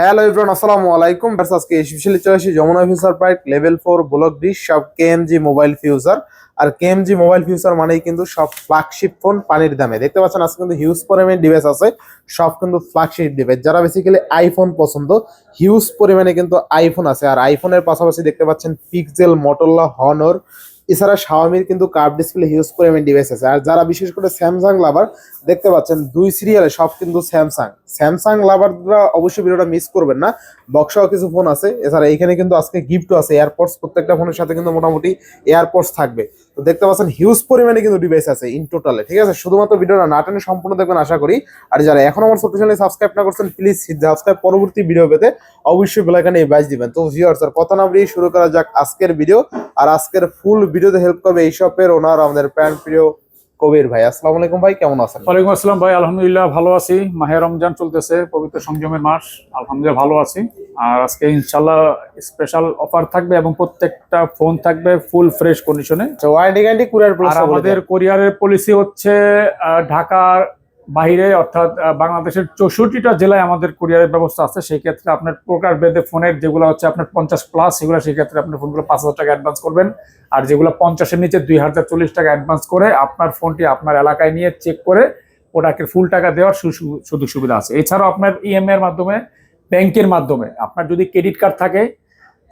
Hello everyone আসসালামু আলাইকুম। ব্যাস আজকে স্পেশালি চলে আসি Jamuna Future Park level four block dish সব কেএমজি মোবাইল ফিউচার আর কেএমজি মোবাইল ফিউচার মানেই কিন্তু সব ফ্ল্যাগশিপ ফোন পানির দামে। দেখতে পাচ্ছেন, আজকে কিন্তু হিউজ পরিমাণে ডিভাইস আছে। সব কিন্তু ফ্ল্যাগশিপ ডিভাইস যারা বেসিক্যালি আইফোন পছন্দ হিউজ পরিমাণে কিন্তু আইফোন আছে। আর আইফোনের পাশাপাশি দেখতে পাচ্ছেন পিকজেল মটোলা হনর এছাড়া শাওমির কিন্তু কার্ভ ডিসপ্লে হিউজ পরিমাণ ডিভাইস আছে। আর যারা বিশেষ করে স্যামসাং লাভার দেখতে পাচ্ছেন দুই সিরিয়ালে সব কিন্তু স্যামসাং স্যামসাং লাভাররা অবশ্যই ভিডিওটা মিস করবেন না। বক্সাও কিছু ফোন আছে। এছাড়া এখানে কিন্তু আজকে গিফটও আছে। এয়ারপোর্টস প্রত্যেকটা ফোনের সাথে কিন্তু মোটামুটি এয়ারপোর্টস থাকবে। তো দেখতে পাচ্ছেন হিউজ পরিমাণে কিন্তু ডিভাইস আছে ইন টোটালে ঠিক আছে? শুধুমাত্র ভিডিওটা না টেনে সম্পূর্ণ দেখবেন, আশা করি। আর যারা এখন আমার ছোট চ্যানেলে সাবস্ক্রাইব না করছেন প্লিজ সাবস্ক্রাইব পরবর্তী ভিডিও পেতে অবশ্যই বেলাকানে বাজ দিবেন। তো ভিউয়ার্স আর কথা না শুরু করা যাক আজকের ভিডিও আর আজকের ফুল ভিডিওতে হেল্প করবে এই শপের ওনার আমাদের প্যান্ট প্রিয় কবির ভাই আসসালামু আলাইকুম ভাই কেমন আছেন? ওয়ালাইকুম আসসালাম ভাই আলহামদুলিল্লাহ ভালো আছি। মাহে রমজান চলতেছে পবিত্র সংযমের মাস আলহামদুলিল্লাহ ভালো আছি। আর আজকে ইনশাআল্লাহ স্পেশাল অফার থাকবে এবং প্রত্যেকটা ফোন থাকবে ফুল ফ্রেশ কন্ডিশনে ওয়ারেন্টি গ্যারান্টি কুরিয়ার পলিসি আমাদের কোরিয়ারের পলিসি হচ্ছে আহ, বাইরে অর্থাৎ বাংলাদেশের চৌষট্টিটা জেলায় আমাদের কুরিয়ারের ব্যবস্থা আছে। সেই ক্ষেত্রে আপনার প্রকার বেদে ফোনের যেগুলো হচ্ছে আপনার পঞ্চাশ প্লাস সেগুলো সেই ক্ষেত্রে আপনার ফোনগুলো পাঁচ হাজার টাকা অ্যাডভান্স করবেন। আর যেগুলো পঞ্চাশের নিচে দুই হাজার চল্লিশ টাকা অ্যাডভান্স করে আপনার ফোনটি আপনার এলাকায় নিয়ে চেক করে প্রোডাক্টের ফুল টাকা দেওয়ার সুযোগ সুবিধা আছে। এছাড়াও আপনার ইএমআই এর মাধ্যমে ব্যাংকের মাধ্যমে আপনার যদি ক্রেডিট কার্ড থাকে,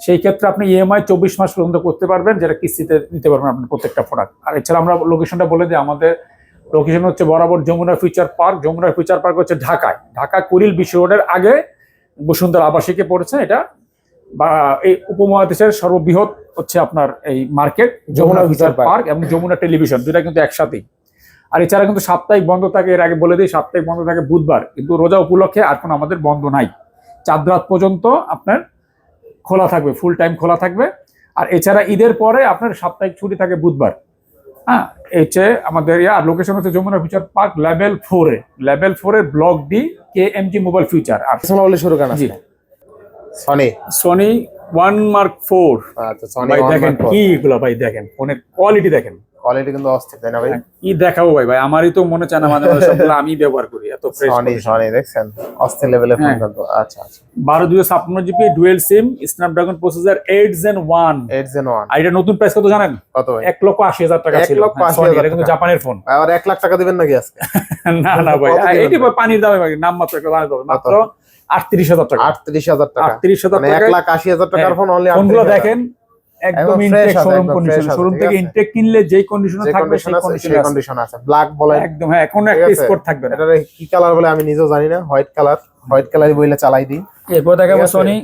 সেই ক্ষেত্রে আপনি ইএমআই চব্বিশ মাস পর্যন্ত করতে পারবেন, যেটা কিস্তিতে নিতে পারবেন আপনার প্রত্যেকটা প্রোডাক্ট আর এছাড়া আমরা লোকেশনটা বলে দিই, আমাদের লোকেশন হচ্ছে বরাবর Jamuna Future Park Jamuna Future Park হচ্ছে ঢাকায়। ঢাকা কুড়িল বিশ্ব রোডের আগে বসুন্ধরা আবাসিকে পড়েছে। এটা বা এই উপমহাদেশের সর্ববৃহৎ হচ্ছে আপনার এই মার্কেট যমুনা ফিউচার পার্ক এবং যমুনা টেলিভিশন দুটা কিন্তু একসাথেই। আর এছাড়া কিন্তু সাপ্তাহিক বন্ধ থাকে এর আগে বলে দিই সাপ্তাহিক বন্ধ থাকে বুধবার। কিন্তু রোজা উপলক্ষে আর কোনো আমাদের বন্ধ নাই। চাঁদ রাত পর্যন্ত আপনার খোলা থাকবে ফুল টাইম খোলা থাকবে। আর এছাড়া ঈদের পরে আপনার সাপ্তাহিক ছুটি থাকে বুধবার। হ্যাঁ এই আমাদের ইয়া লোকেশন হচ্ছে যমুনা ফিউচার পার্ক লেভেল ফোরে লেভেল ফোরে block D K M G Mobile Future আর শুরু করেন জি। Sony Sony one Mark four আচ্ছা সনি ভাই দেখেন কি এগুলো ভাই দেখেন ফোনের কোয়ালিটি দেখেন। কোয়ালিটি কিন্তু অস্থির তাই না ভাই? কি দেখাবো ভাই ভাই আমারই তো মনে চায় না মাঝে মাঝে সবগুলো আমি ব্যবহার করি এত ফ্রেশ সনি সনি দেখছেন? অস্থির লেভেলের ফোন হ্যাঁ। কিন্তু আচ্ছা আচ্ছা। বারো দুশো ছাপ্পান্ন GB dual SIM Snapdragon processor eight Gen one eight Gen one আর এটা নতুন প্রাইস কত জানেন? কত ভাই? এক লক্ষ আশি হাজার টাকা ছিল। লক্ষ হ্যাঁ, হাজার কিন্তু জাপানের ফোন আবার এক লাখ টাকা দিবেন নাকি আজকে? না না ভাই। ভাই? পানির দামে ভাই নাম মাত্র একটা দামে। পাবে মাত্র আটত্রিশ হাজার টাকা। আটত্রিশ হাজার টাকা। আটত্রিশ হাজার মানে এক লাখ আশি হাজার টাকার হ্যাঁ, ফোন অনলি ফোনগুলো দেখেন একদম ইনটেক শোরুম কন্ডিশন শোরুম থেকে ইনটেক কিনলে যেই কন্ডিশনে থাকবে কন্ডিশন সেই আছে কন্ডিশনে কন্ডিশন আছে। ব্ল্যাক বলেন একদম হ্যাঁ কোনো একটা? স্পট থাকবে না। এটার কি কালার বলে আমি নিজেও জানি না হোয়াইট কালার হোয়াইট কালার বইলে চালাই দিই। এরপর দেখাবো Sony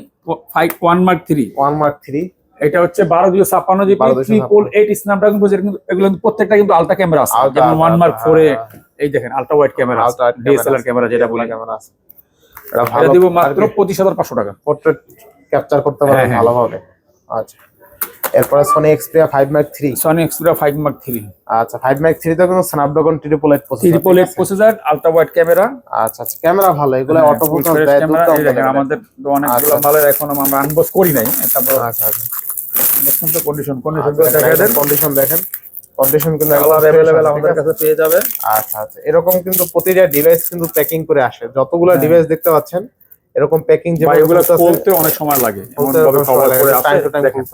five one Mark three one Mark three এটা হচ্ছে বারো দুশো ছাপ্পান্ন GB 12 triple eight Snapdragon processor কিন্তু এগুলো কিন্তু প্রত্যেকটা কিন্তু আলট্রা ক্যামেরা আছে। যেমন ওয়ান মার্ক ফোরে হ্যাঁ, এই দেখেন ultra wide camera DSLR camera যেটা বলি। ক্যামেরা আছে। এটা এটা ভালো দিব মাত্র পঁচিশ হাজার পাঁচশো টাকা। পোর্ট্রেট ক্যাপচার করতে পারবেন হ্যাঁ, হ্যাঁ। ভালোভাবে। আচ্ছা। এরপরে Sony Xperia five Mark three Sony Xperia five Mark three আচ্ছা ফাইভ মার্ক থ্রিতে কিন্তু Snapdragon triple eight processor triple eight processor ultra wide camera আচ্ছা আচ্ছা ক্যামেরা ভালো এগুলো অটো ফোকাস দেয় দেখেন আমাদের তো অনেকগুলো আচ্ছা। মালের এখন আমরা আনবক্স করি নাই তারপর আচ্ছা আচ্ছা। দেখছেন তো কন্ডিশন কন্ডিশন আচ্ছা, দেখা দেন। কন্ডিশন দেখেন। কন্ডিশন কিন্তু অ্যাভেলেবেল আমাদের কাছে পেয়ে যাবে। আচ্ছা আচ্ছা। এরকম কিন্তু প্রতিটা ডিভাইস কিন্তু প্যাকিং করে আসে। যতগুলো হ্যাঁ। ডিভাইস দেখতে পাচ্ছেন এরকম প্যাকিং যে এগুলো খুলতে অনেক সময় লাগে। কভার করে দেখেন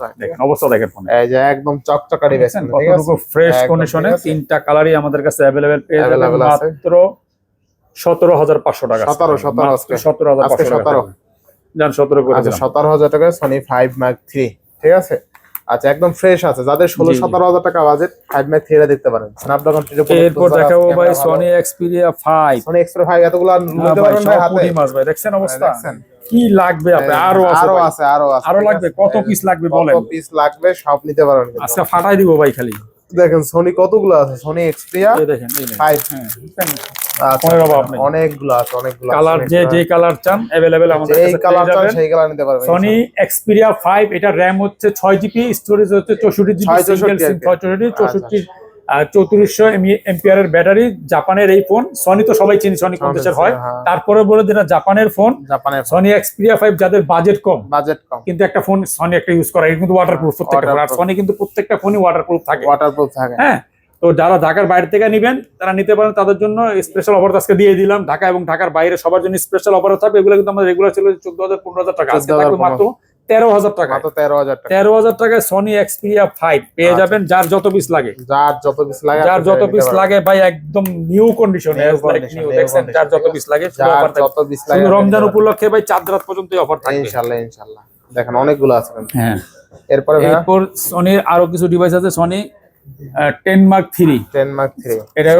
অবস্থা দেখেন ফোনে। এই যে একদম চকচকারি ঠিক কতটুকু ফ্রেশ কন্ডিশনে তিনটা কালারই আমাদের কাছে अवेलेबल পেয়ে যাবেন আছে। মাত্র সতেরো হাজার পাঁচশো টাকা 17, 17 আজকে। সতেরো হাজার আজকে পাঁচশো টাকা 17 সতেরো করে আচ্ছা দিলাম। সতেরো হাজার টাকা সনি 5 মার্ক 3 ঠিক আছে? আচ্ছা একদম ফ্রেশ আছে। যাদের ষোলো। সতেরো হাজার টাকা বাজেট ফাইভ মার্ক থ্রিটা দেখতে পারেন। স্ন্যাপড্রাগন এরপর দেখাবো ভাই Sony Xperia five Sony Xperia five এতগুলো নিতে পারবেন ভাই হাতে। মাস ভাই দেখছেন অবস্থা? কি লাগবে আপনি? আরও আছে আরও আছে আরও আছে। আরও লাগবে? কত পিস লাগবে বলেন? কত পিস লাগবে সব নিতে কিন্তু। আজকে ফাটাই দিব ভাই খালি। দেখেন সনি কতগুলো আছে? সনি এক্সপ্রিয়া দেখেন দেখেন। ফাইভ হ্যাঁ দেখেন? অভাব নেই। অনেকগুলো আছে অনেকগুলো কালার যে যে কালার চান অ্যাভেলেবেল আমাদের কাছে কালার চান সেই কালার নিতে পারবেন সনি এক্সপিরিয়া ফাইভ এটা র্যাম হচ্ছে GB storage GB single SIM আচ্ছা। চৌত্রিশশো এমপিআর ব্যাটারি জাপানের এই ফোন সনি তো সবাই চিনি সনি হয়। হ্যাঁ। তারপরে বলে যেটা জাপানের ফোন জাপানের সনি এক্সপিরিয়া ফাইভ যাদের বাজেট কম। বাজেট কম। কিন্তু একটা ফোন সনি একটা ইউজ করা কিন্তু ওয়াটারপ্রুফ প্রত্যেকটা ফোন আর সনি কিন্তু প্রত্যেকটা ফোনই ওয়াটারপ্রুফ থাকে। ওয়াটারপ্রুফ থাকে। হ্যাঁ তো যারা ঢাকার বাইরে থেকে নেবেন তারা নিতে পারেন। তাদের জন্য স্পেশাল অফার আজকে দিয়ে দিলাম। ঢাকা এবং ঢাকার বাইরে সবার জন্য স্পেশাল অফার থাকবে। এগুলো কিন্তু আমাদের রেগুলার ছিল চোদ্দ হাজার পনেরো হাজার টাকা। আজকে থাকবে মাত্র তেরো হাজার টাকা। তেরো হাজার টাকা। তেরো হাজার টাকায় সনি এক্সপিরিয়া ফাইভ পেয়ে আচ্ছা। যাবেন। যার যত পিস লাগে। যার যত পিস লাগে যার যত পিস লাগে ভাই একদম নিউ কন্ডিশন দেখছেন? যার যত পিস লাগে যার যত পিস লাগে রমজান উপলক্ষে ভাই চাঁদ রাত পর্যন্ত অফার থাকবে। ইনশাল্লাহ ইনশাল্লাহ। দেখেন অনেকগুলো আছে হ্যাঁ। এরপরে এরপর সনির আরও কিছু ডিভাইস আছে। Sony ten Mark three ten Mark three এটা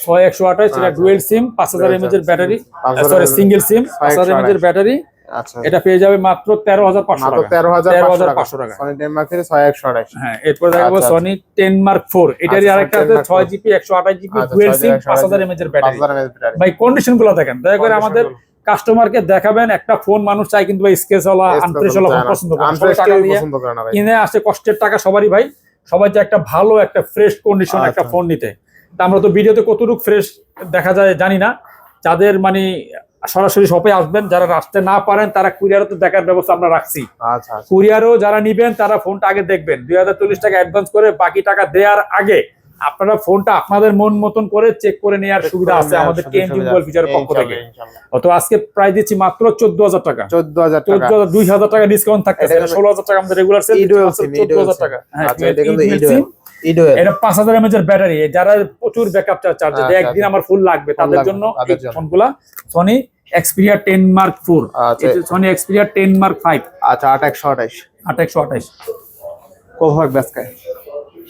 ছয় একশো আঠাশ। এটা আচ্ছা। ডুয়েল সিম পাঁচ হাজার এমএচ এর ব্যাটারি 5000 সরি সিঙ্গেল সিম পাঁচ হাজার এমএচ এর ব্যাটারি আচ্ছা। এটা পেয়ে যাবে মাত্র তেরো হাজার পাঁচশো মাত্র টাকা। তেরো হাজার পাঁচশো টাকা। সনি টেন মার্ক থ্রি ছয় একশো আড়াইশ হ্যাঁ এরপর দেখাবো আচ্ছা, সনি টেন মার্ক ফোর এটারই আচ্ছা, আরেকটা আছে ছয় জিবি একশো আঠাশ জিবি আচ্ছা, ডুয়েল সিম 128 পাঁচ হাজার এমএচ এর ব্যাটারি ভাই কন্ডিশনগুলো দেখেন। দয়া করে আমাদের। কাস্টমারকে দেখাবেন একটা ফোন মানুষ চাই কিন্তু স্কেচ আনফ্রেশ ওয়ালা পছন্দ করে কিনে আসে কষ্টের টাকা সবারই ভাই। সবাই যে একটা ভালো একটা ফ্রেশ কন্ডিশন একটা আচ্ছা। ফোন নিতে। তা আমরা তো ভিডিওতে কতটুকু ফ্রেশ দেখা যায় জানি না। যাদের মানে সরাসরি শপে আসবেন যারা আসতে না পারেন তারা কুরিয়ারও তো দেখার ব্যবস্থা আমরা রাখছি। আচ্ছা আচ্ছা। কুরিয়ারও যারা নিবেন তারা ফোনটা আগে দেখবেন। দুই হাজার চল্লিশ টাকা অ্যাডভান্স করে বাকি টাকা দেওয়ার আগে আপনারা ফোনটা আপনাদের মন মতন করে চেক করে নেওয়ার সুবিধা আছে আমাদের কেএমজি মোবাইল ফিচারের পক্ষ থেকে। তো আজকে প্রাইস দিচ্ছি মাত্র চোদ্দ হাজার টাকা। চোদ্দ হাজার চোদ্দ টাকা। হাজার দুই হাজার টাকা ডিসকাউন্ট থাকতেছে। এটা ষোলো হাজার টাকা আমাদের রেগুলার সেল চোদ্দ হাজার টাকা। হ্যাঁ আচ্ছা এটা এটা পাঁচ হাজার এমএচ এর ব্যাটারি যারা প্রচুর ব্যাকআপ চার্জ আচ্ছা, একদিন আমার ফুল লাগবে। তাদের জন্য। ফোনগুলা Sony Xperia ten Mark four আচ্ছা। Sony Xperia ten Mark five আচ্ছা আট একশো আঠাইশ আট একশো আঠাইশ কোভাক ব্যাসকায়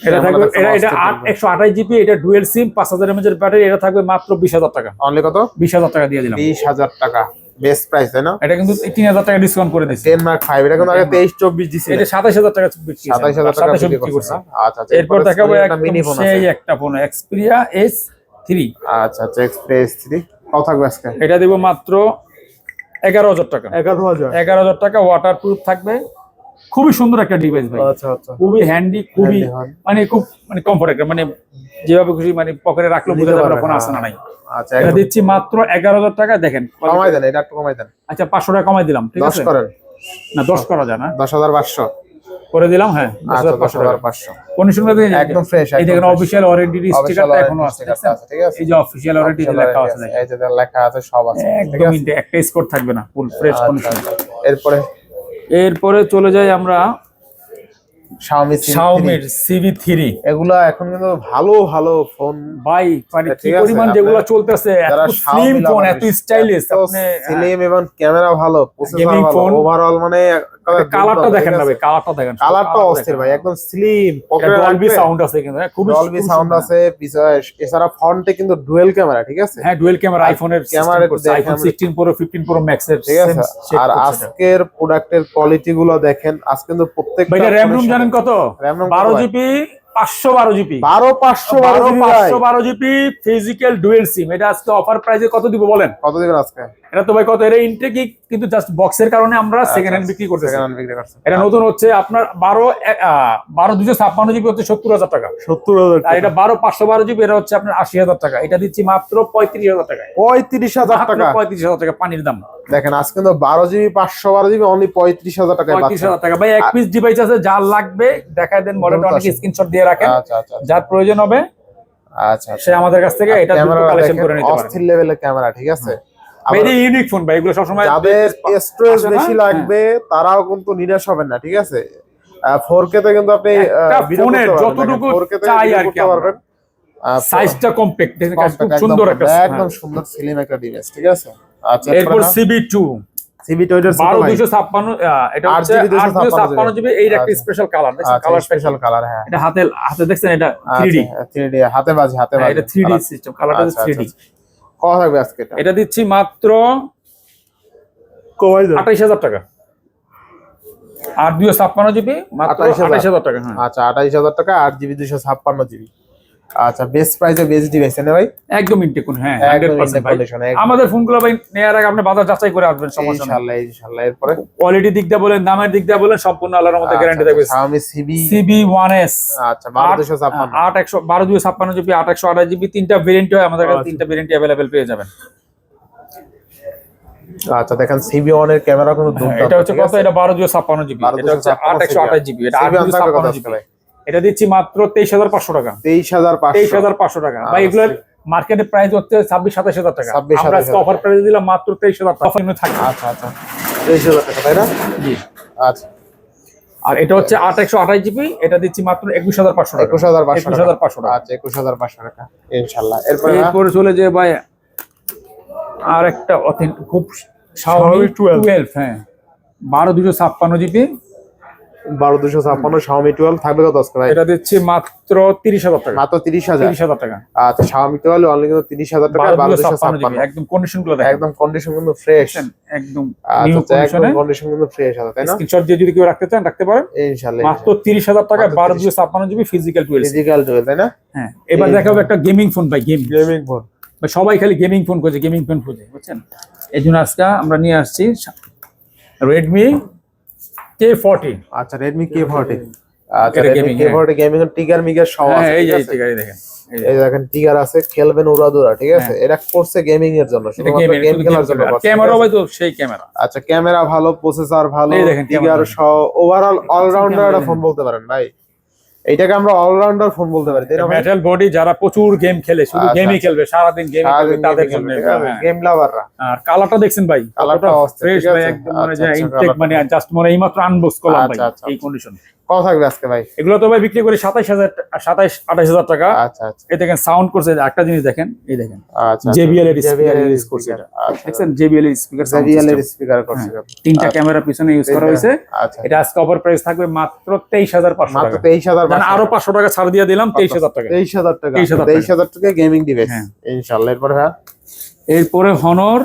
এটা থাকবে এটা এটা আট একশো আঠাশ জিবি এটা ডুয়েল সিম পাঁচ হাজার এমএচ এর ব্যাটারি এটা থাকবে মাত্র বিশ হাজার টাকা। অনলি কত? বিশ হাজার টাকা দিয়ে দিলাম। বিশ হাজার টাকা। বেস্ট প্রাইস তাই না? এটা কিন্তু তিন হাজার টাকা ডিসকাউন্ট করে দিচ্ছি টেন মার্ক ফাইভ এটা কিন্তু আগে তেইশ চব্বিশ দিচ্ছে এটা সাতাশ হাজার টাকা বিক্রি সাতাইশ হাজার টাকা বিক্রি করছে। আচ্ছা আচ্ছা এরপর দেখাবো মিনি ফোন সেই আছে। একটা ফোন এক্সপিরিয়া এস থ্রি আচ্ছা আচ্ছা এক্সপ্রেস থ্রি কত থাকবে আজকে? এটা দেবো মাত্র এগারো হাজার টাকা। এগারো হাজার। এগারো হাজার টাকা ওয়াটার প্রুফ থাকবে। খুবই সুন্দর একটা ডিভাইস ভাই। আচ্ছা আচ্ছা। খুবই হ্যান্ডি খুবই। মানে খুব মানে কমফোর্টেবল মানে যেভাবে খুশি মানে পকেটে রাখলেও নিতে বোঝা যাবে পারবেন, ফোন। আছে না নাই। আচ্ছা এটা দিচ্ছি মাত্র এগারো হাজার টাকা দেখেন। কমাই দেন এটা একটু কমাই দেন। আচ্ছা পাঁচশো টাকা কমাই দিলাম ঠিক আছে? করেন। না দশ করা যায় না। দশ হাজার পাঁচশো। করে দিলাম হ্যাঁ দশ আচ্ছা হাজার দশ পাঁচশো হাজার টাকা। একদম ফ্রেশ এই দেখেন অফিসিয়াল ওয়ারেন্টি স্টিকারটা এখনও আছে দেখছেন? আছে ঠিক আছে? এই যে অফিসিয়াল ওয়ারেন্টি লেখা আছে এই যে লেখা আছে সব আছে ঠিক একদম একটা স্কোর থাকবে না ফুল ফ্রেশ আচ্ছা, কন্ডিশন আচ্ছা। এরপরে এরপরে চলে যাই আমরা Xiaomi C3 শাওমির সিভি থ্রি এগুলা এখন কিন্তু ভালো ভালো ফোন ভাই মানে কি পরিমাণ যেগুলো চলতেছে এত স্লিম ফোন এত স্টাইলিশ আপনি এবং ক্যামেরা ভালো প্রসেসর ভালো ওভারঅল মানে কালারটা দেখেন না ভাই কালারটা দেখেন কালারটা অস্থির ভাই একদম স্লিম ডলবি সাউন্ড আছে কিন্তু হ্যাঁ, খুবই ডলবি সাউন্ড আছে এছাড়া ফ্রন্টে কিন্তু ডুয়েল ক্যামেরা ঠিক আছে? হ্যাঁ ডুয়েল ক্যামেরা আইফোনের ক্যামেরা আইফোন আমরা। 16 প্রো 15 প্রো ম্যাক্স এর ঠিক আছে? আর আজকের প্রোডাক্টের কোয়ালিটি গুলো দেখেন আজ কিন্তু প্রত্যেকটা ভাই র্যাম রুম জানেন কত? RAM ROM কত 12 ভাই? জিবি 512 জিবি বারো পাঁচশো বারো বারো জিবি ভাই। পাঁচশো বারো জিবি ফিজিক্যাল ডুয়েল সিম এটা আজকে অফার প্রাইসে কত দিব বলেন? কত দিবেন আজকে? এটা তো ভাই কত? এটা ইনটেকই কিন্তু জাস্ট বক্সের কারণে আমরা সেকেন্ড হ্যান্ড বিক্রি করতেছি। সেকেন্ড হ্যান্ড বিক্রি করছেন এটা নতুন হচ্ছে আপনার বারো এ- আহ, বারো দুশো ছাপ্পান্ন জিবি হচ্ছে সত্তর হাজার টাকা। সত্তর হাজার আর এটা বারো পাঁচশো বারো জিবি এটা হচ্ছে আপনার আশি হাজার টাকা। এটা দিচ্ছি মাত্র পঁয়ত্রিশ হাজার টাকায়। পঁয়ত্রিশ হাজার টাকা। পঁয়ত্রিশ হাজার টাকা পানির দাম। দেখেন আজ কিন্তু বারো জিবি পাঁচশো বারো জিবি অনলি পঁয়ত্রিশ হাজার টাকায় পঁয়ত্রিশ পাচ্ছেন হাজার টাকা। ভাই এক পিস ডিভাইস আছে যার লাগবে দেখায় দেন মডেলটা অনেক স্ক্রিনশট দিয়ে রাখেন। আচ্ছা আচ্ছা আচ্ছা। যার প্রয়োজন হবে আচ্ছা সে আমাদের কাছ থেকে এটা ক্যামেরা কালেকশন করে নিতে পারে। অস্থির লেভেলের ক্যামেরা ঠিক আছে? ভেরি ইউনিক ফোন ভাই এগুলো সবসময় যাদের না? বেশি লাগবে তারাও কিন্তু নিরাশ হবেন না ঠিক আছে? ফোর কে তে কিন্তু আপনি ফোনের যতটুকু তে চাই আর কি পারবেন। সাইজটা কম্প্যাক্ট দেখেন খুব সুন্দর একটা হ্যাঁ। একদম সুন্দর স্লিম একটা ডিভাইস ঠিক আছে? আচ্ছা এরপর সিবি টু সিবি টুইটার বারো দুইশো ছাপ্পান্ন এটা হচ্ছে GB আট দুশো ছাপ্পান্ন জিবি এইটা একটা। Special colour colour special colour হ্যাঁ। এটা হাতে হাতে দেখছেন? এটা থ্রি ডি আচ্ছা থ্রি ডি হাতে বাজে হাতে বাজে। এটা থ্রি ডি সিস্টেম কালারটা আচ্ছা, থ্রি ডি আচ্ছা, কত থাকবে আজকে এটা। দিচ্ছি মাত্র আঠাইশ হাজার টাকা। আট দুশো ছাপ্পান্ন জিবি মাত্র 28,000 আঠাইশ হাজার টাকা হ্যাঁ। আচ্ছা আঠাইশ হাজার টাকা আট জিবি দুশো ছাপ্পান্ন জিবি। আচ্ছা বেস্ট প্রাইসে বেস্ট ডিভাইস না ভাই? একদম ইনটেকুন হ্যাঁ 100% ভাই। আমাদের ফোনগুলো ভাই নেওয়ার আগে আপনি বাজার যাচাই করে আসবেন সমস্যা ইনশাআল্লাহ ইনশাআল্লাহ এরপরে? কোয়ালিটি দিক দিয়ে বলেন দামের দিক দিয়ে বলেন সম্পূর্ণ আল্লাহর মধ্যে গ্যারান্টি থাকবে। Xiaomi CB ওয়ান এস আচ্ছা বারো দুশো ছাপ্পান্ন। আট একশো বারো দুই ছাপ্পান্ন জিবি তিনটা ভেরিয়েন্ট হয় আমাদের কাছে আচ্ছা। তিনটা ভেরিয়েন্ট অ্যাভেলেবেল পেয়ে যাবেন। আচ্ছা দেখেন সিবি ওয়ানের ক্যামেরা কিন্তু এটা হচ্ছে কত? এটা বারো দুই ছাপ্পান্ন জিবি এটা হচ্ছে আট একশো আঠাশ জিবি এটা আট CB দুই থাকবে কত ছাপ্পান্ন আজকে জিবি। ভাই? এটা দিচ্ছি মাত্র তেইশ হাজার পাঁচশো টাকা। তেইশ হাজার তেইশ হাজার পাঁচশো টাকা। বা। এগুলোর মার্কেটে প্রাইস হচ্ছে ছাব্বিশ সাতাশ হাজার টাকা। 26, আমরা অফার প্রাইস দিলাম মাত্র তেইশ হাজার টাকা থাকবে। আচ্ছা আচ্ছা। তেইশ হাজার টাকা তাই না? জি। আচ্ছা। আর এটা হচ্ছে আট একশো আঠাশ জিবি এটা দিচ্ছি মাত্র একুশ হাজার পাঁচশো টাকা। একুশ হাজার পাঁচশো একুশ হাজার পাঁচশো টাকা। আচ্ছা একুশ হাজার পাঁচশো টাকা। ইনশাল্লাহ। এরপরে এরপরে চলে যে ভাই আর একটা authentic- খুব স্বাভাবিক Xiaomi 12 12 হ্যাঁ। বারো দুশো ছাপ্পান্ন জিবি বারো দুশো ছাপ্পান্ন শাওমি টুয়েলভ থাকবে কত আজকে ভাই? এটা দিচ্ছি মাত্র তিরিশ হাজার টাকা। মাত্র তিরিশ হাজার? তিরিশ হাজার টাকা। আচ্ছা শাওমি টুয়েলভ অনলি কিন্তু তিরিশ হাজার টাকা বারো দুশো ছাপ্পান্ন একদম কন্ডিশনগুলো একদম কন্ডিশন কিন্তু ফ্রেশ একদম আচ্ছা আচ্ছা, একদম কন্ডিশন কিন্তু ফ্রেশ আছে তাই না? স্ক্রিনশট দিয়ে যদি কেউ রাখতে চান রাখতে পারেন। ইনশাল্লাহ মাত্র তিরিশ হাজার টাকা বারো 30 দুশো ছাপ্পান্ন GB physical twelve physical twelve তাই না? হ্যাঁ এবার এই- দেখা হবে একটা গেমিং ফোন ভাই গেম গেমিং ফোন সবাই খালি গেমিং ফোন খুঁজে গেমিং ফোন খুঁজে বুঝছেন? এই জন্য আজকে আমরা নিয়ে আসছি রেডমি কে ফর্টি আচ্ছা রেডমি কে ফর্টি আচ্ছা রেডমি কে হ্যাঁ। গেমিং টিগার মিগার সব আছে হ্যাঁ এই যে এই আছে? ঠিক আছে দেখেন এই দেখেন টিগার আছে খেলবেন উড়াদুরা ঠিক আছে? এটা করছে গেমিং এর জন্য গেমিং খেলার জন্য ক্যামেরা? ভাই তো সেই ক্যামেরা আচ্ছা ক্যামেরা ভালো প্রসেসর ভালো দেখেন টিগার। সহ ওভারঅল অলরাউন্ডার একটা ফোন বলতে পারেন ভাই। এইটাকে আমরা অলরাউন্ডার ফোন বলতে পারি। মেটাল বডি যারা প্রচুর গেম খেলে শুধু আচ্ছা, গেমই খেলবে সারাদিন গেম খেলবে তাদের জন্য। গেম লাভাররা আর কালারটা দেখছেন ভাই কালারটা ফ্রেশ ভাই একদম মানে আচ্ছা, যে আচ্ছা, ইনটেক মানে জাস্ট মনে এইমাত্র আনবক্স করলাম ভাই আচ্ছা, আচ্ছা, এই কন্ডিশন কত থাকবে আজকে ভাই? এগুলো তো ভাই বিক্রি করি সাতাইশ হাজার সাতাইশ আঠাশ হাজার টাকা। আচ্ছা আচ্ছা। এই দেখেন সাউন্ড করছে একটা জিনিস দেখেন এই দেখেন। আচ্ছা JBL এর এর করছে আচ্ছা দেখছেন JBL এর স্পিকার JBL এর স্পিকার করছে। তিনটা ক্যামেরা পিছনে ইউজ করা হয়েছে। আচ্ছা। এটা আজকে অফার প্রাইস থাকবে মাত্র তেইশ হাজার পাঁচশো মাত্র তেইশ হাজার মানে আরও পাঁচশো টাকা ছাড় দিয়ে দিলাম তেইশ হাজার টাকা। তেইশ হাজার টাকা। 23,000 তেইশ হাজার টাকা গেমিং ডিভাইস হ্যাঁ। ইনশাল্লাহ এরপর হ্যাঁ এরপরে Honor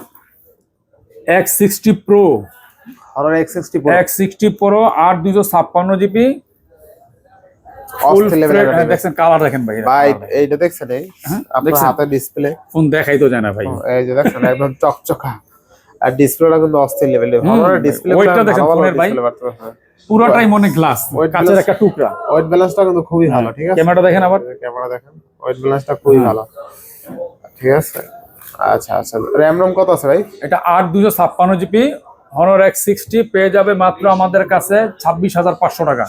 X sixty Pro Honor X sixty X sixty Pro আট দুশো ছাপ্পান্ন জিবি দেখছেন কালার দেখেন ভাই। ভাই এইটা দেখছেন এই হ্যাঁ, আপনার? ডিসপ্লে ফোন দেখাই তো যায় ভাই। এই যে দেখছেন একদম চকচকা। আর ডিসপ্লেটা কিন্তু অস্থির লেভেলের হুম, ডিসপ্লে ওইটা দেখেন ফোনের ভাই। পুরোটাই মনে গ্লাস একটা টুকরা। ওয়েট ব্যালেন্সটা কিন্তু খুবই ভালো ঠিক আছে? ক্যামেরাটা দেখেন আবার। ক্যামেরা দেখেন ওয়েট ব্যালেন্সটা খুবই হ্যাঁ। ভালো। ঠিক আছে? আচ্ছা আচ্ছা। র্যাম রম কত আছে ভাই? এটা আট দুশো ছাপ্পান্ন জিবি হনর এক্স সিক্সটি পেয়ে যাবে মাত্র আমাদের কাছে ছাব্বিশ হাজার পাঁচশো টাকা।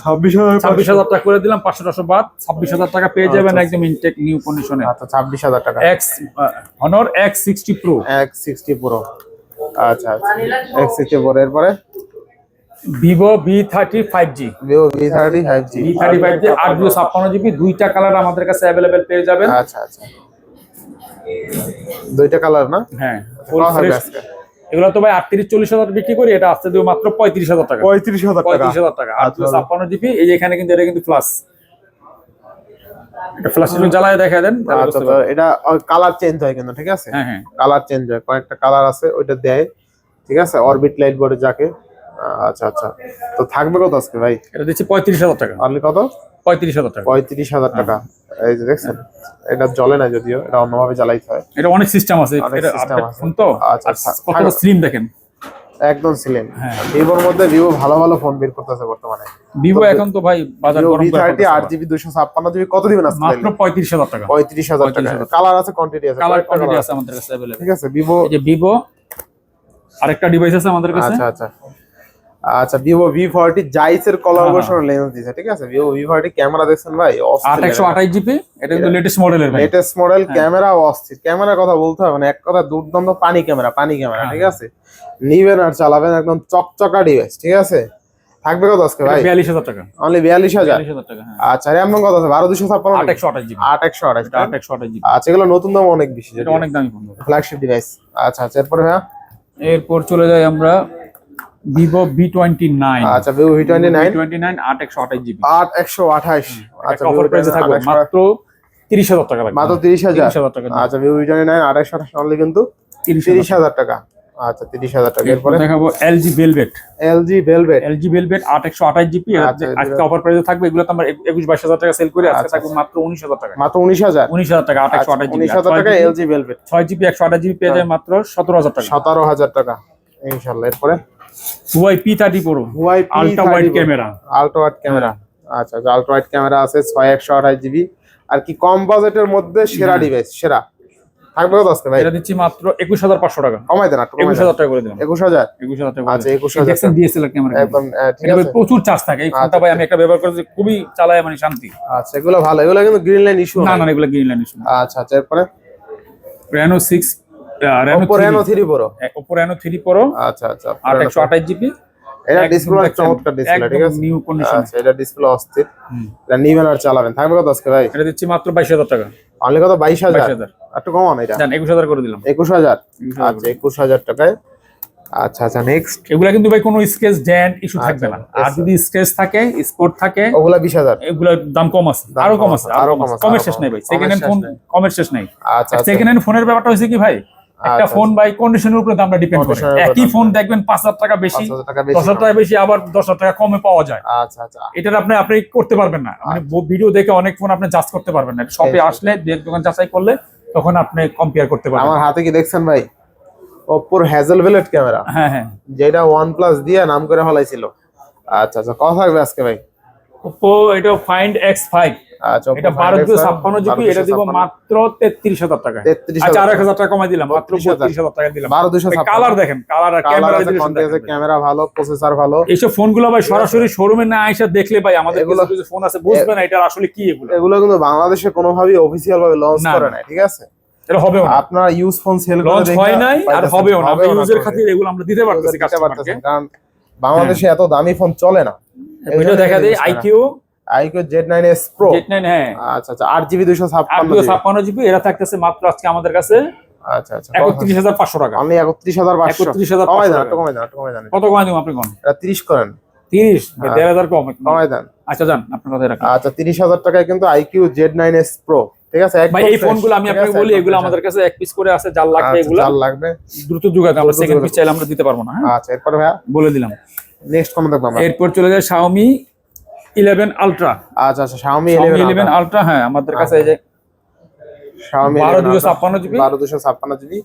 ছাব্বিশ হাজার টাকা করে দিলাম পাঁচশো টাকা বাদ ছাব্বিশ হাজার টাকা পেয়ে যাবেন একদম ইনটেক নিউ কন্ডিশনে আচ্ছা ছাব্বিশ হাজার টাকা। X Honor X sixty Pro X sixty Pro আচ্ছা আচ্ছা। এক্স সিক্সটি প্রো এরপরে? Vivo V thirty five G Vivo V thirty five G V thirty five G আট দুশো ছাপ্পান্ন জিবি দুইটা কালার আমাদের কাছে অ্যাভেলেবেল পেয়ে যাবেন। আচ্ছা আচ্ছা। দুইটা কালার না? হ্যাঁ? এগুলো তো ভাই আটত্রিশ চল্লিশ হাজার বিক্রি করি এটা আসতে দেবো মাত্র পঁয়ত্রিশ হাজার টাকা। পঁয়ত্রিশ হাজার পঁয়ত্রিশ হাজার টাকা আর দুশো ছাপ্পান্ন জিপি এই এখানে কিন্তু এটা কিন্তু প্লাস জ্বালায় দেখা দেন আচ্ছা পারবেন। এটা কালার চেঞ্জ হয় কিন্তু ঠিক আছে? হ্যাঁ হ্যাঁ। কালার চেঞ্জ হয় কয়েকটা কালার আছে ওইটা দেয় ঠিক আছে? অরবিট লাইট বোর্ডে যাকে আচ্ছা আচ্ছা। তো থাকবে কত আজকে ভাই? এটা দিচ্ছি পঁয়ত্রিশ হাজার টাকা। অনলি কত? পঁয়ত্রিশ হাজার টাকা। পঁয়ত্রিশ হাজার টাকা। এই যে দেখছেন এটা জ্বলে না যদিও এটা অন্যভাবে জ্বালাইতে হয়। এটা অনেক সিস্টেম আছে। এটা। ফোন তো? আচ্ছা, আচ্ছা। স্লিম দেখেন। একদম সিলেন হ্যাঁ। ভিভোর মধ্যে ভিভো ভালো ভালো ফোন বের করতেছে বর্তমানে। ভিভো এখন তো ভাই বাজার গরম করে থার্টি ফেলতেছে আট আবার। জিবি দুশো ছাপ্পান্ন জিবি কত দিবেন আজকে মাত্র পঁয়ত্রিশ হাজার টাকা। পঁয়ত্রিশ হাজার টাকা। কালার আছে কোয়ান্টিটি আছে কালার কোয়ান্টিটি আছে আমাদের কাছে অ্যাভেলেবল ঠিক আছে ভিভো এই যে ভিভো আরেকটা ডিভাইস আছে আমাদের কাছে। আচ্ছা আচ্ছা। আচ্ছা ভিভো ভি ফর্টি জাইসের হ্যাঁ, কলাবোরেশন লেন্স দিছে ঠিক আছে? ভিভো ভি ফর্টি ক্যামেরা দেখছেন ভাই? একশো আঠাশ জিবি এটা কিন্তু লেটেস্ট মডেলের লেটেস্ট মডেল হ্যাঁ। ক্যামেরা অস্থির। ক্যামেরার কথা বলতে হবে না এক কথা দুর্দান্ত পানি ক্যামেরা পানি ক্যামেরা হ্যাঁ। ঠিক আছে? নিবেন আর চালাবেন একদম চকচকা ডিভাইস ঠিক আছে? থাকবে কত আজকে ভাই? বিয়াল্লিশ হাজার টাকা। অনলি বিয়াল্লিশ হাজার? টাকা হ্যাঁ। আচ্ছা র্যাম রম কত আছে বারো দুশো ছাপ্পান্ন আট একশো আঠাশ আট একশো আঠাশ আট একশো আঠাশ আচ্ছা এগুলো নতুন দাম অনেক বেশি অনেক দামি ফ্ল্যাগশিপ ডিভাইস আচ্ছা আচ্ছা এরপরে হ্যাঁ এরপর চলে যাই আমরা ভিভো ভি টোয়েন্টি নাইন আচ্ছা Vivo V twenty nine twenty nine আট একশো আঠাশ জিবি। আট একশো আঠাশ। আচ্ছা অফার প্রাইসে V29 থাকবে মাত্র তিরিশ হাজার টাকা মাত্র তিরিশ হাজার? টাকা। আচ্ছা ভিভো ভি টোয়েন্টি নাইন আঠাশ আঠাশ অনলি কিন্তু তিরিশ হাজার টাকা। আচ্ছা তিরিশ হাজার টাকা। এরপরে দেখাবো LG Velvet LG Velvet LG Velvet আট একশো আঠাশ জিবি। আচ্ছা, আজকে অফার প্রাইসে থাকবে এগুলো তো আমরা একুশ বাইশ হাজার টাকা সেল করি আজকে আচ্ছা, থাকবে মাত্র উনিশ হাজার টাকা। মাত্র উনিশ হাজার? উনিশ হাজার টাকা আট একশো আঠাশ জিবি। উনিশ হাজার টাকা এলজি ভেলভেট ছয় জিবি একশো আঠাশ জিবি পেয়ে যায় মাত্র সতেরো হাজার টাকা। সতেরো হাজার টাকা। ইনশাল্লাহ এরপরে? Huawei P thirty Pro. Huawei ultra wide camera ultra wide camera আচ্ছা আচ্ছা আলট্রা ওয়াইড ক্যামেরা আছে ছয় একশো আঠাশ জিবি আর কি কম বাজেটের মধ্যে সেরা ডিভাইস সেরা। থাকবে কত আজকে ভাই? এটা দিচ্ছি মাত্র একুশ হাজার পাঁচশো টাকা। কমাই দেন একটু কমাই একুশ দেন হাজার টাকা করে হাজার? একুশ হাজার টাকা আচ্ছা দিলাম। একুশ এই হাজার দেখছেন ডিএসএলআর ক্যামেরা একদম ঠিক আছে। প্রচুর চার্জ থাকে। এই ফোনটা আচ্ছা, ভাই আমি একটা ব্যবহার করেছি খুবই চালায় মানে শান্তি। আচ্ছা এগুলো ভালো। এগুলো কিন্তু গ্রিন লাইন ইস্যু না না এগুলো গ্রিন লাইন ইস্যু আচ্ছা আচ্ছা এরপরে? Six Reno Oppo Reno 3 Pro? Oppo Reno three Pro আচ্ছা আচ্ছা আট একশো আঠাশ জিবি। এটা ডিসপ্লে চমৎকার ডিসপ্লে ঠিক আছে? নিউ কন্ডিশন আচ্ছা এটা ডিসপ্লে অস্থির। এটা নিবেন আর চালাবেন। থাকবে কত আজকে ভাই? এটা দিচ্ছি মাত্র বাইশ হাজার টাকা। অনলি কত? বাইশ হাজার। 22,000 একটু কমান এটা। জান একুশ হাজার করে দিলাম। একুশ হাজার। 21,000 আচ্ছা টাকায়। আচ্ছা আচ্ছা নেক্সট এগুলা কিন্তু ভাই কোনো স্কেচ ড্যান্ট ইস্যু থাকবে না। আচ্ছা, আর যদি স্কেচ থাকে থাকে ওগুলা দাম কম আছে। আরও কম আছে, আরও আরও কম আছে, কমের শেষ নাই ভাই। আছে। সেকেন্ড হ্যান্ড কমের ফোন শেষ নাই। কমের শেষ নাই। আচ্ছা আচ্ছা। সেকেন্ড হ্যান্ড ফোনের ব্যাপারটা হয়েছে কি ভাই? একটা আচ্ছা, ফোন ভাই কন্ডিশনের উপরে দামটা ডিপেন্ড করে। একই ফোন দেখবেন পাঁচ হাজার টাকা বেশি দশ হাজার টাকা বেশি আবার দশ হাজার টাকা কমে পাওয়া যায়। আচ্ছা আচ্ছা। এটার আপনি আপনি করতে পারবেন না। মানে ভিডিও দেখে অনেক ফোন আপনি জাজ করতে পারবেন না। শপে আসলে দোকান যাচাই করলে তখন আপনি কম্পেয়ার করতে পারবেন। আমার হাতে কি দেখছেন ভাই? ওপ্পোর হ্যাজেল ভেলেট ক্যামেরা হ্যাঁ হ্যাঁ। যেটা ওয়ান প্লাস দিয়ে নাম করে ফেলাইছিল। আচ্ছা আচ্ছা। কথা থাকবে আজকে ভাই। ওপো এটা ফাইন্ড এক্স ফাইভ আচ্ছা এটা বারো দুশো ছাপ্পান্ন জিবি এটা দিব মাত্র তেত্রিশ হাজার টাকা। আচ্ছা আর এক হাজার টাকা কমাই দিলাম মাত্র 32,000 হাজার। টাকা দিলাম। বারো দুশো কালার দেখেন কালার ক্যামেরা ক্যামেরা ক্যামেরা ভালো প্রসেসর ভালো। এইসব ফোনগুলো ভাই সরাসরি শোরুমে না আইসা দেখলে ভাই আমাদের এগুলো- কিছু কিছু ফোন আছে বুঝবে এটা আসলে কি এগুলো। এগুলো কিন্তু বাংলাদেশে কোনোভাবেই অফিসিয়াল ভাবে লঞ্চ করে না। নাই ঠিক আছে? এটা হবেও না। আপনারা ইউজ ফোন সেল করে হয় নাই আর পাইতেছেন। হবেও না। ইউজের খাতির এগুলো আমরা দিতে পারতেছি কাস্টমারকে কারণ বাংলাদেশে এত দামি ফোন চলে না। ভিডিও দেখা দেয় iQOO iQOO Z nine S Pro nine হ্যাঁ। আচ্ছা আচ্ছা আট জিবি দুইশো ছাপ্পান্ন ছাপ্পান্ন জিবি এরা থাকতেছে মাত্র আজকে আমাদের কাছে আচ্ছা আচ্ছা একত্রিশ হাজার পাঁচশো টাকা। একত্রিশ হাজার পাঁচশো। 31,500 কমাই দেন কমাই দেন কমাই দেন। কত কমাই দিব আপনি কোন? এটা তিরিশ করেন। তিরিশ? হ্যাঁ। দেড় হাজার কম। কমাই দেন। আচ্ছা যান আপনার রাখেন আচ্ছা তিরিশ হাজার টাকায় কিন্তু iQOO Z nine S Pro ঠিক আছে? ভাই এই ফোনগুলো আমি আপনাকে বলি এগুলো আমাদের কাছে এক পিস করে আছে যার লাগবে আচ্ছা, এগুলো। যার লাগবে। দ্রুত যোগাতে আমরা সেকেন্ড পিস চাইলে আমরা দিতে পারব না হ্যাঁ? আচ্ছা এরপরে ভাইয়া? বলে দিলাম। নেক্সট কোন দেখব আমরা। এরপর চলে যায় Xiaomi 11 Ultra আচ্ছা আচ্ছা 11 11 হ্যাঁ আমাদের কাছে এই যে Xiaomi 12 256 জিবি। বারো দুশো ছাপ্পান্ন GB.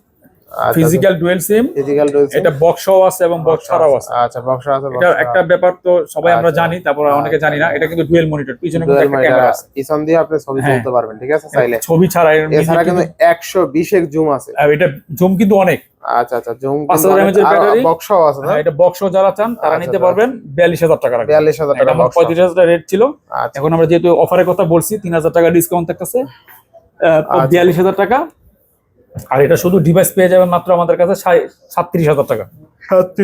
Physical dual SIM physical রয়েছে এটা বক্সও আছে এবং বক্স ছাড়াও আছে। আচ্ছা বক্স আছে এটা একটা ব্যাপার তো সবাই আমরা আচ্ছা। জানি তারপর অনেকে জানি না এটা কিন্তু ডুয়েল মনিটর পিছনে কিন্তু একটা ক্যামেরা আছে। পিছন দিয়ে আপনি ছবি হ্যাঁ। তুলতে পারবেন ঠিক আছে চাইলে। ছবি ছাড়া এর এছাড়া কিন্তু কিন্তু- একশো বিশ জুম আছে। আর এটা জুম কিন্তু অনেক। আচ্ছা আচ্ছা জুম 5000 mAh এর বক্সও আছে না? হ্যাঁ, এটা বক্সও যারা চান তারা আচ্ছা, নিতে আচ্ছা। পারবেন। বিয়াল্লিশ হাজার টাকা রাখবেন টাকা বক্স হাজার রেট ছিল। এখন আমরা যেহেতু অফারের কথা বলছি তিন হাজার টাকা ডিসকাউন্ট থাকতেছে। আচ্ছা। বিয়াল্লিশ হাজার টাকা। আর এটা শুধু ডিভাইস পেয়ে যাবেন মাত্র আমাদের কাছে টাকা।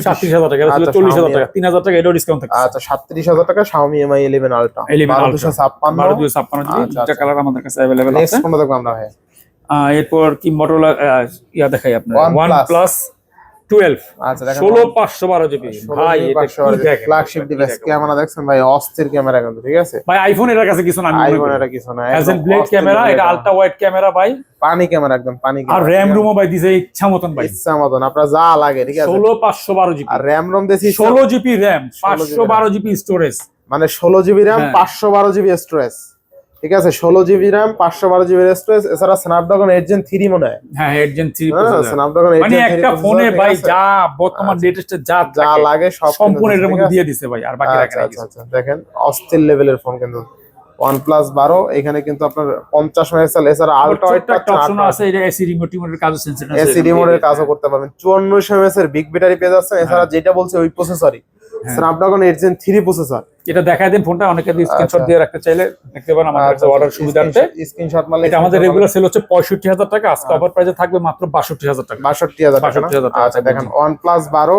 সাতত্রিশ হাজার টাকা। এটা ছিল আচ্ছা, চল্লিশ হাজার Xiaomi টাকা। তিন হাজার টাকা এটাও ডিসকাউন্ট থাকছে আচ্ছা সাতত্রিশ হাজার টাকা Xiaomi Mi 11 Ultra 11 বারো Ultra। দুশো ছাপ্পান্ন। বারো দুই ছাপ্পান্ন জিবি দুটা। কালার আমাদের কাছে অ্যাভেলেবেল আছে। নেক্সট কোনটা দেখব আমরা ভাই? আহ, এরপর কি মোটরলা ইয়া দেখাই আপনার। ওয়ান প্লাস টুয়েলভ আচ্ছা ষোলো পাঁচশো বারো জিবি। ভাই এটা ফ্ল্যাগশিপ ডিভাইস ক্যামেরা দেখছেন ভাই? অস্থির ক্যামেরা কিন্তু ঠিক আছে? ভাই আইফোন এর কাছে কিছু না আইফোন কিছু না ব্লেড ক্যামেরা এটা camera। আলট্রা ওয়াইড ক্যামেরা ভাই। পানি ক্যামেরা একদম পানি আর। র্যাম রুমও ভাই দিছে ইচ্ছা মতন ভাই। ইচ্ছা মতন আপনার যা লাগে ঠিক আছে? ষোলো পাঁচশো বারো জিবি। আর র্যাম রোম জিবি র্যাম 16 পাঁচশো বারো জিবি স্টোরেজ মানে ষোলো জিবি র্যাম হ্যাঁ। পাঁচশো বারো জিবি স্টোরেজ ঠিক আছে ষোলো জিবি র্যাম পাঁচশো বারো জিবি স্টোরেজ এছাড়া স্ন্যাপড্রাগন এইট জেন থ্রি মনে হয়। হ্যাঁ eight Gen three Snapdragon eight মানে একটা ফোনে ভাই যা বর্তমান লেটেস্টে যা যা লাগে সব সম্পূর্ণ এর মধ্যে দিয়ে দিছে ভাই আর বাকি রাখে আচ্ছা আচ্ছা আচ্ছা। দেখেন অস্থির লেভেলের ফোন কিন্তু। প্লাস বারো এখানে কিন্তু আপনার পঞ্চাশ মেগাপিক্সেল এছাড়া আলট্রা ওয়াইড অপশন আছে এটা এসি রিমোট টিমোটের কাজও সেন্সর আছে এসি রিমোটের কাজও করতে পারবেন। চুয়ান্নশো এমএস এর বিগ ব্যাটারি পেয়ে যাচ্ছেন এছাড়া যেটা বলছে ওই প্রসেসরই হ্যাঁ। Snapdragon eight Gen three processor এটা দেখায় দেন ফোনটা অনেকে স্ক্রিনশট আচ্ছা। দিয়ে রাখতে চাইলে দেখতে পারেন আমাদের কাছে অর্ডার সুবিধার্থে স্ক্রিনশট মারলে এটা আমাদের রেগুলার সেল হচ্ছে পঁয়ষট্টি হাজার টাকা আজকে অফার প্রাইসে থাকবে মাত্র বাষট্টি হাজার টাকা। বাষট্টি হাজার টাকা না? 62,000 টাকা আচ্ছা দেখেন প্লাস বারো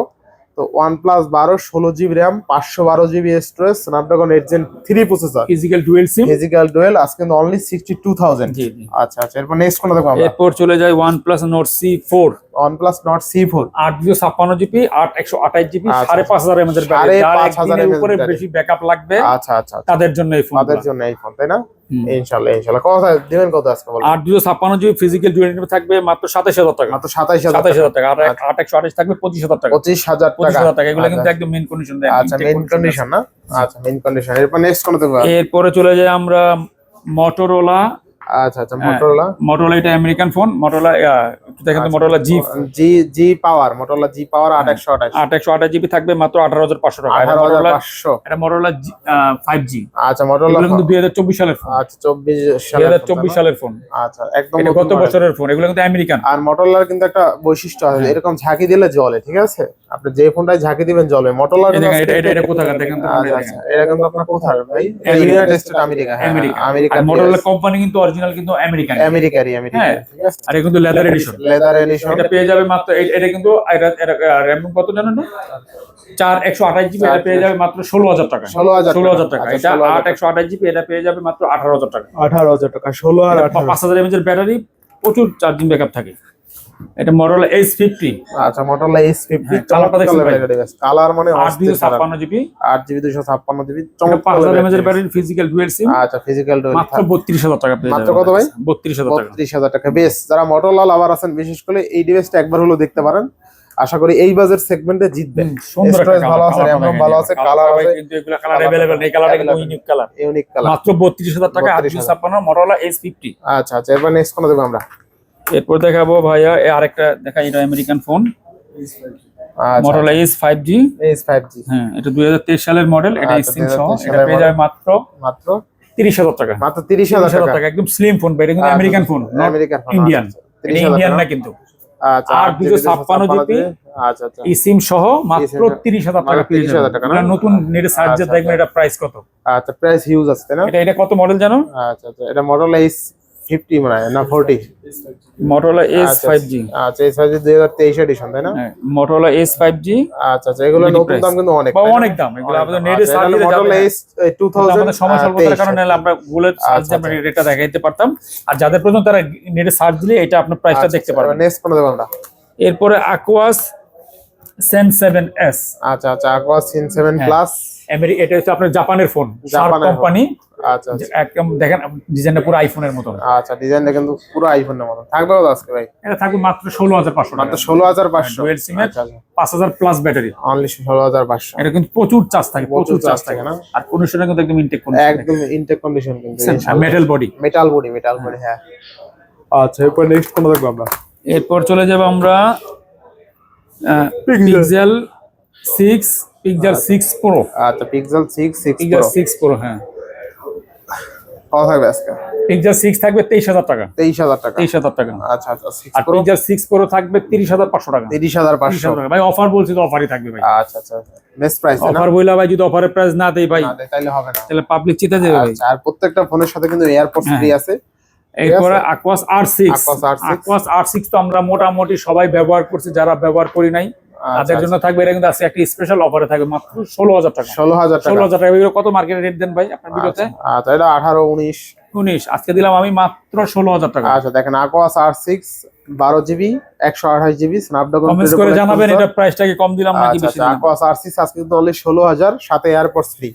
তো প্লাস বারো ষোলো জিবি র্যাম পাঁচশো বারো GB storage Snapdragon eight Gen three processor physical dual SIM physical dual আজকে কিন্তু অনলি সিক্সটি টু থাউজেন্ড জি জি। আচ্ছা আচ্ছা এরপর নেক্সট কোনটা আমরা? এরপর চলে যায় OnePlus Nord C four OnePlus Nord C four আট দুশো ছাপ্পান্ন জিবি আট একশো আঠাশ জিবি আচ্ছা, সাড়ে পাঁচ হাজার এমএদের সাড়ে যার পাঁচ হাজার একদিনের mAh উপরে বেশি ব্যাকআপ লাগবে আচ্ছা আচ্ছা আচ্ছা। তাদের জন্য এই ফোন তাদের জন্য এই ফোন তাই না? হুম। ইনশাল্লাহ ইনশাল্লাহ কত দিবেন কত আজকে বলো আট দুশো ছাপ্পান্ন জিবি ফিজিক্যাল থাকবে মাত্র সাতাশ হাজার টাকা। মাত্র হাজার সাতাশ টাকা। হাজার টাকা। আর আট একশো আঠাশ থাকবে পঁচিশ হাজার টাকা। পঁচিশ হাজার পঁচিশ হাজার টাকা। এগুলো কিন্তু আচ্ছা, একদম মেন কন্ডিশন আচ্ছা মেইন কন্ডিশন না? আচ্ছা কন্ডিশন এরপর নেক্সট কোন এরপরে চলে যায় আমরা মটোরোলা আচ্ছা আচ্ছা হ্যাঁ। মোটরোলা মোটরোলা এটা আমেরিকান ফোন মোটরোলা দেখেন তো Motorola G G G power Motorola G GB থাকবে মাত্র টাকা। এটা মোটরোলা আচ্ছা মোটরোলা কিন্তু দুই হাজার চব্বিশ সালের ফোন আচ্ছা সালের হাজার ফোন, চব্বিশ তাই না? সালের ফোন আচ্ছা একদম গত বছরের ফোন এগুলো কিন্তু আমেরিকান আর মোটরলার কিন্তু একটা বৈশিষ্ট্য আছে এরকম ঝাঁকি দিলে জলে ঠিক আছে? আপনি যে ফোনটায় ঝাঁকি দিবেন জলে দেখেন, এটা- এটা- কোথাকার? দেখেন তো, আচ্ছা এটা কিন্তু আপনার কোথায় ভাই? আমেরিকা। ইউনাইটেড স্টেট আমেরিকা হ্যাঁ আমেরিকা। আমেরিকা আর মোটরোলা কোম্পানি কিন্তু অরিজিনাল কিন্তু আমেরিকান আমেরিকারই আমেরিকা আর এটা কিন্তু লেদার এডিশন লেদার এডিশন এটা পেয়ে যাবে মাত্র এটা কিন্তু এটা র্যাম কত জানেন? না চার একশো আঠাশ জিবি এটা পেয়ে যাবে মাত্র ষোলো হাজার টাকা। 16,000 ষোলো হাজার টাকা। এটা 16,000 আট একশো আঠাশ জিবি এটা পেয়ে যাবে মাত্র আঠারো হাজার টাকা। আঠারো হাজার টাকা ষোলো আর আঠারো। পাঁচ হাজার এমএচ এর ব্যাটারি প্রচুর চার্জিং ব্যাকআপ থাকে। এটা মডেল এইচ ফিফটি আচ্ছা মোটরলা এস ফিফটি কালারটা দেখছেন ভাই? কালার মানে আট দুইশো ছাপ্পান্ন জিবি আট জিবি দুশো ছাপ্পান্ন জিবি পাঁচ হাজার এমএচ এর ব্যাটারি ফিজিক্যাল ডুয়েল সিম আচ্ছা ফিজিক্যাল মাত্র বত্রিশ হাজার টাকা মাত্র কত ভাই? বত্রিশ হাজার টাকা। বত্রিশ হাজার টাকা। বেশ যারা মোটরলা লাভার আছেন বিশেষ করে এই ডিভাইসটা একবার হলো দেখতে পারেন। আশা করি এই বাজেট সেগমেন্টে জিতবে। হুম, সুন্দর একটা ভালো আছে, RAM ভালো আছে, colour আছে। কিন্তু এগুলো কালার অ্যাভেলেবেল নেই কালারটা কিন্তু ইউনিক কালার ইউনিক কালার মাত্র বত্রিশ হাজার টাকা আট 32,000 ছাপ্পান্ন মডেল এইচ ফিফটি আচ্ছা আচ্ছা এবার নেক্সট কোন দেবো আমরা? এরপর দেখাবো ভাইয়া আরেকটা দেখা এটা আমেরিকান ফোন আচ্ছা model H five G S five G হ্যাঁ এটা দুই হাজার তেইশ সালের মডেল এটা আচ্ছা, সিম সহ এটা পেয়ে যাবে মাত্র মাত্র তিরিশ হাজার টাকা। মাত্র তিরিশ হাজার তিরিশ হাজার টাকা। একদম স্লিম ফোন এটা কিন্তু আচ্ছা, আমেরিকান ফোন আমেরিকান ইন্ডিয়ান আচ্ছা, 30,000 ইন্ডিয়ান না? কিন্তু। আচ্ছা আর জিবি 256 জিবি। আচ্ছা আচ্ছা। এই সিম সহ মাত্র তিরিশ হাজার টাকা পেয়ে 30,000 টাকা? নতুন নেটে আচ্ছা, দেখবেন এটা প্রাইস কত? আচ্ছা প্রাইস হিউজ আছে তাই না? এটা এটা কত মডেল জানো? আচ্ছা আচ্ছা। এটা মডেল এইচ ফিফটি মনে না forty? Motorola S five G আচ্ছা এইচ ফাইভ জি দুই হাজার তেইশ এডিশন তাই না? মটোরোলা এস ফাইভ জি আচ্ছা আচ্ছা এগুলো নতুন দাম কিন্তু অনেক অনেক দাম এগুলো আমাদের নেটে আচ্ছা, সার্চ দিলে টু থাউজেন্ড সময় স্বল্পতার কারণে আমরা সার্চ আচ্ছা, দিয়ে রেটটা দেখাইতে পারতাম। আর যাদের পর্যন্ত তারা নেটে সার্চ দিলে এটা আপনার প্রাইসটা দেখতে পারবেন। নেক্সট কোন আমরা এরপরে আকুয়াস সেন সেভেন এস আচ্ছা আচ্ছা সিন সেভেন। প্লাস এটা হচ্ছে আপনার জাপানের ফোন শার্প কোম্পানি। আচ্ছা আচ্ছা। একদম দেখেন ডিজাইনটা পুরো আইফোনের মতো আচ্ছা ডিজাইনটা কিন্তু পুরো আইফোনের মতো থাকবে কত আজকে ভাই? এটা থাকবে মাত্র ষোলো হাজার পাঁচশো মাত্র টাকা ষোলো হাজার পাঁচশো। ডুয়েল সিমের আচ্ছা পাঁচ হাজার প্লাস ব্যাটারি। অনলি ষোলো হাজার পাঁচশো। এটা কিন্তু প্রচুর চার্জ থাকে প্রচুর চার্জ থাকে না? আর কন্ডিশনে কিন্তু একদম ইনটেক একদম ইনটেক কন্ডিশন কিন্তু। Metal body metal body metal body হ্যাঁ। আচ্ছা এরপর নেক্সট কোন দেখব আমরা? এরপর চলে যাব আমরা Pixel six Pixel six Pro আচ্ছা Pixel six six Pixel six Pro হ্যাঁ। কত থাকবে আজকে? পিক্সেল সিক্স থাকবে তেইশ হাজার টাকা। তেইশ হাজার টাকা। তেইশ হাজার টাকা। আচ্ছা আচ্ছা সিক্স আর প্রো পিক্সেল সিক্স প্রো থাকবে তিরিশ হাজার পাঁচশো টাকা। তিরিশ হাজার তিরিশ পাঁচশো হাজার টাকা। ভাই অফার বলছি তো অফারই থাকবে ভাই। আচ্ছা আচ্ছা বেস্ট প্রাইস না? অফার বইলা ভাই যদি অফারের প্রাইস না দেই ভাই না, তাহলে হবে না। তাহলে পাবলিক চিন্তা যাবে ভাই। আচ্ছা আর প্রত্যেকটা ফোনের সাথে কিন্তু এয়ারপোর্টস হ্যাঁ। ফ্রি আছে। এরপরে Aquos R six Aquas R6 Aquos R six তো আমরা মোটামুটি সবাই ব্যবহার করছি যারা ব্যবহার করি নাই তাদের জন্য থাকবে এটা কিন্তু আজকে একটা স্পেশাল অফারে থাকবে মাত্র ষোলো হাজার টাকা। ষোলো হাজার ষোলো টাকা হাজার টাকা। এগুলো কত মার্কেট রেট দেন ভাই আপনার ভিডিওতে? আচ্ছা আচ্ছা, এটা আঠারো উনিশ। উনিশ। আজকে দিলাম আমি মাত্র ষোলো হাজার টাকা। আচ্ছা দেখেন আকোয়াস আর সিক্স বারো জিবি একশো আঠাশ জিবি স্ন্যাপড্রাগন কমেন্টস করে জানাবেন এটা প্রাইসটা কি কম দিলাম নাকি আচ্ছা বেশি আচ্ছা দিলাম? আকোয়াস আর সিক্স আজকে কিন্তু অনলি ষোলো হাজার সাথে এয়ারপোর্টস ফ্রি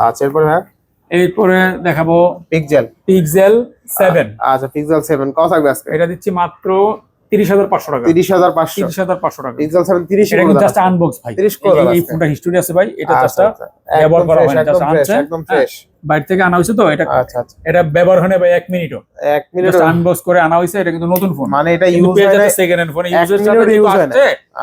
আচ্ছা এরপর হ্যাঁ? এরপরে দেখাবো পিকজেল পিক্সেল সেভেন আচ্ছা পিক্সেল সেভেন কত থাকবে আজকে? এটা দিচ্ছি মাত্র তিরিশ হাজার পাঁচশো টাকা। তিরিশ হাজার পাঁচশো। তিরিশ হাজার পাঁচশো টাকা। পিক্সেল সেভেন তিরিশ এটা জাস্ট আনবক্স ভাই। 30 এই- দেওয়া এই আছে। ফোনটা হিস্টোরি আছে ভাই এটা জাস্ট আচ্ছা আচ্ছা। ব্যবহার করা একদম জাস্ট আনছে একদম ফ্রেশ বাইরে থেকে আনা হয়েছে তো এটা আচ্ছা আচ্ছা। এটা ব্যবহার হয় না ভাই এক মিনিটও। এক মিনিট আনবক্স করে আনা হয়েছে এটা কিন্তু নতুন ফোন মানে এটা ইউজ হয় না সেকেন্ড হ্যান্ড ফোন ইউজের সাথে যেহেতু হয় না।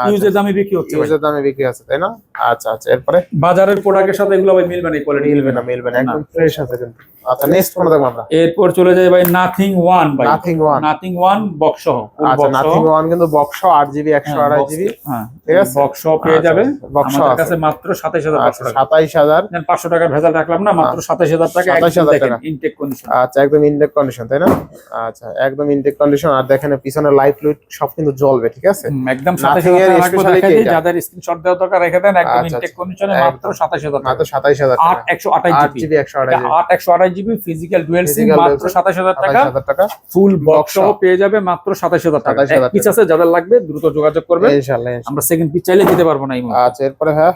ইউজের দামে বিক্রি হচ্ছে। ইউজের দামে বিক্রি আছে তাই না? আচ্ছা আচ্ছা এরপরে? বাজারের প্রোডাক্টের সাথে এগুলো ভাই মিলবে না কোয়ালিটি মিলবে না মিলবে না একদম ফ্রেশ আছে কিন্তু। আচ্ছা নেক্সট কোন দেখব আমরা। এরপর চলে যায় ভাই নাথিং ওয়ান ভাই। Nothing One Nothing One box সহ আচ্ছা নাথিং ওয়ান কিন্তু বক্স আট জিবি একশো আড়াই জিবি হ্যাঁ ঠিক আছে? বক্স সহ পেয়ে আচ্ছা, যাবে। বক্স আমাদের। কাছে মাত্র সাতাইশ হাজার পাঁচশো আচ্ছা টাকা। সাতাইশ হাজার। দেন পাঁচশো টাকার ভেজাল রাখলাম না মাত্র সাতাইশ হাজার টাকা 27,000 ইনটেক কন্ডিশন আচ্ছা একদম ইনটেক কন্ডিশন তাই না? আচ্ছা একদম ইনটেক কন্ডিশন আর দেখেন পিছনে লাইট লুইট সব কিন্তু জ্বলবে ঠিক আছে? একদম Nothing সাতাইশ এর হাজার টাকা রাখব speciality দেখাই দিই, এটা। যাদের স্ক্রিনশট দেওয়া দরকার রেখে দেন একদম আচ্ছা, ইনটেক। কন্ডিশনে মাত্র টাকা। জিবি ফিজিক্যাল ডুয়েল সিম মাত্র টাকা। টাকা। ফুল বক্স সহ। পেয়ে যাবে মাত্র সাতাশ হাজার টাকা। 27,000 পিস আছে যাদের লাগবে দ্রুত যোগাযোগ করবে। আমরা সেকেন্ড পিস চাইলে দিতে পারব না আচ্ছা এরপরে হ্যাঁ।